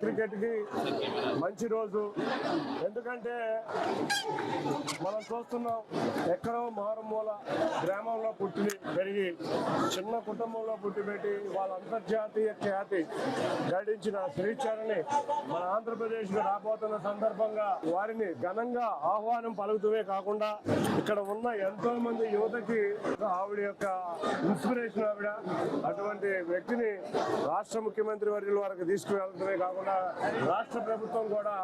క్రికెట్కి మంచి రోజు. ఎందుకంటే మనం చూస్తున్నాం ఎక్కడో మారుమూల గ్రామంలో పుట్టి పెరిగి చిన్న కుటుంబంలో పుట్టి పెట్టి వాళ్ళ అంతర్జాతీయ ఖ్యాతి గడించిన శ్రీచరణి మన ఆంధ్రప్రదేశ్కు రాబోతున్న సందర్భంగా వారిని ఘనంగా ఆహ్వానం పలుకుతూనే కాకుండా ఇక్కడ ఉన్న ఎంతో మంది యువతకి ఆవిడ యొక్క ఇన్స్పిరేషన్ ఆవిడ అటువంటి వ్యక్తిని రాష్ట్ర ముఖ్యమంత్రి వర్యుల వారికి వరకు తీసుకువెళ్ళడమే కాకుండా రాష్ట్ర ప్రభుత్వం కూడా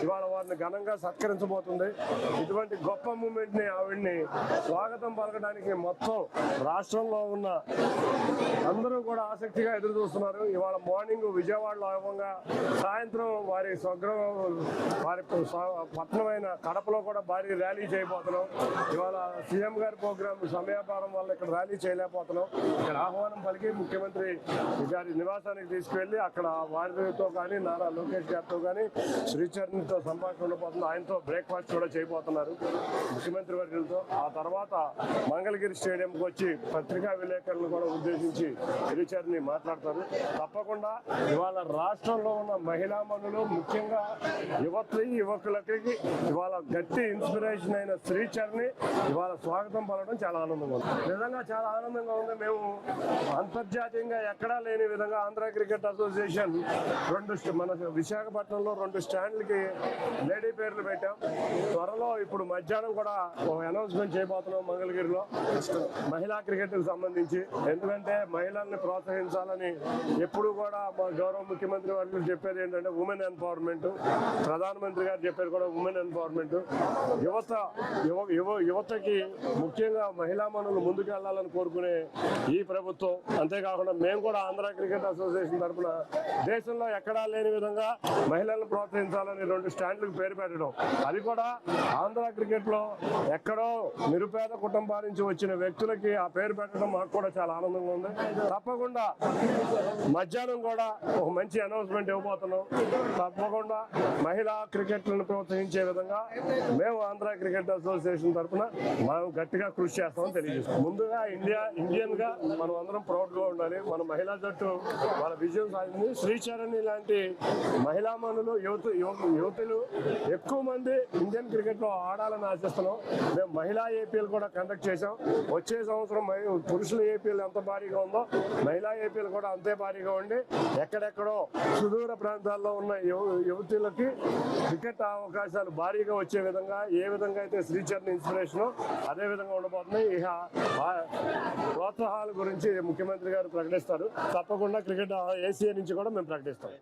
ఇవాళ వారిని ఘనంగా సత్కరించబోతుంది. ఇటువంటి గొప్ప మూమెంట్ని ఆవిడ్ని స్వాగతం పలకడానికి మొత్తం రాష్ట్రంలో ఉన్న అందరూ కూడా ఆసక్తిగా ఎదురు చూస్తున్నారు ఇవాళ మార్నింగ్ విజయవాడలో అవ్వంగా సాయంత్రం వారి స్వగ్రహం వారి స్వ- పట్టణమైన కడపలో కూడా భారీ ర్యాలీ చేయబోతున్నాం. ఇవాళ సీఎం గారి ప్రోగ్రామ్ సమయాపారం వల్ల ఇక్కడ ర్యాలీ చేయలేకపోతున్నాం. ఇక్కడ ఆహ్వానం పలికి ముఖ్యమంత్రి గారి నివాసానికి తీసుకువెళ్ళి అక్కడ వారితో కానీ నారా లోకేష్ గారితో కానీ శ్రీచరణ్తో సంభాషణ ఉండబోతుంది. ఆయనతో బ్రేక్ఫాస్ట్ కూడా చేయబోతున్నారు ముఖ్యమంత్రి వర్యులతో. ఆ తర్వాత మంగళగిరి స్టేడియంకి వచ్చి పత్రికా విలేకరులను కూడా ఉద్దేశించి శ్రీచరణి మాట్లాడతారు. తప్పకుండా ఇవాళ రాష్ట్రంలో ఉన్న మహిళా మనులు ముఖ్యంగా యువతి యువకులకి ఇవాళ గట్టి ఇన్స్పిరేషన్ అయిన శ్రీచరణి ఇవాళ స్వాగతం పలడం చాలా ఆనందంగా ఉంది. నిజంగా చాలా ఆనందంగా ఉంది. మేము అంతర్జాతీయంగా ఎక్కడా లేని విధంగా ఆంధ్ర క్రికెట్ అసోసియేషన్ రెండు రెండు మన విశాఖపట్నంలో రెండు స్టాండ్లకి లేడీ పేర్లు పెట్టాం. త్వరలో ఇప్పుడు మధ్యాహ్నం కూడా ఒక అనౌన్స్మెంట్ చేయబోతున్నాం మంగళగిరిలో. మహిళా క్రికెట్ సంబంధించి. ఎందుకంటే మహిళల్ని ప్రోత్సహించాలని ఎప్పుడు కూడా మా గౌరవ ముఖ్యమంత్రి వర్యులు చెప్పేది ఏంటంటే ఉమెన్ ఎంపవర్మెంట్. ప్రధానమంత్రి గారు చెప్పేది కూడా ఉమెన్ ఎంపవర్మెంట్. యువత యువ యువ యువతకి ముఖ్యంగా మహిళా మనులు ముందుకు వెళ్ళాలని కోరుకునే ఈ ప్రభుత్వం. అంతేకాకుండా మేము కూడా ఆంధ్ర క్రికెట్ అసోసియేషన్ తరఫున దేశంలో ఎక్కడా లేని విధంగా మహిళలను ప్రోత్సహించాలని రెండు స్టాండ్లకు పేరు పెట్టడం. అది కూడా ఆంధ్ర క్రికెట్లో ఎక్కడో నిరుపేద కుటుంబాల నుంచి వచ్చిన వ్యక్తులకి ఆ పేరు పెట్టడం మాకు కూడా చాలా ఆనందంగా ఉంది. తప్పకుండా మధ్యాహ్నం కూడా ఒక మంచి అనౌన్స్మెంట్ ఇవ్వబోతున్నాం. తప్పకుండా మహిళా క్రికెట్లను ప్రోత్సహించే విధంగా మేము ఆంధ్ర క్రికెట్ అసోసియేషన్ తరఫున మనం గట్టిగా కృషి చేస్తామని తెలియజేస్తాం ముందుగా ఇండియా ఇండియన్గా మనం అందరం ప్రౌడ్గా ఉండాలి. మన మహిళా జట్టు వాళ్ళ విజయం సాధించింది. శ్రీచరణి లాంటి మహిళా మనులు యువత యువతులు ఎక్కువ మంది ఇండియన్ క్రికెట్లో ఆడాలని ఆశిస్తున్నాం. మేము మహిళా ఏపీఎల్ కూడా కండక్ట్ చేశాం. వచ్చే సంవత్సరం పురుషుల ఏపీఎల్ ఎంత భారీగా ఉందో మహిళా ఏపీఎల్ కూడా అంతే భారీగా ఉండి ఎక్కడెక్కడో సుదూర ప్రాంతాల్లో ఉన్న యువ- యువతులకి క్రికెట్ అవకాశాలు భారీగా వచ్చే విధంగా ఏ విధంగా అయితే శ్రీచరణ్ ఇన్స్పిరేషన్ అదే విధంగా ఉండబోతుంది ఇక ప్రోత్సాహాల గురించి ముఖ్యమంత్రి గారు ప్రకటిస్తారు. తప్పకుండా క్రికెట్ ఏసీఏ నుంచి కూడా మేము ప్రకటిస్తాం.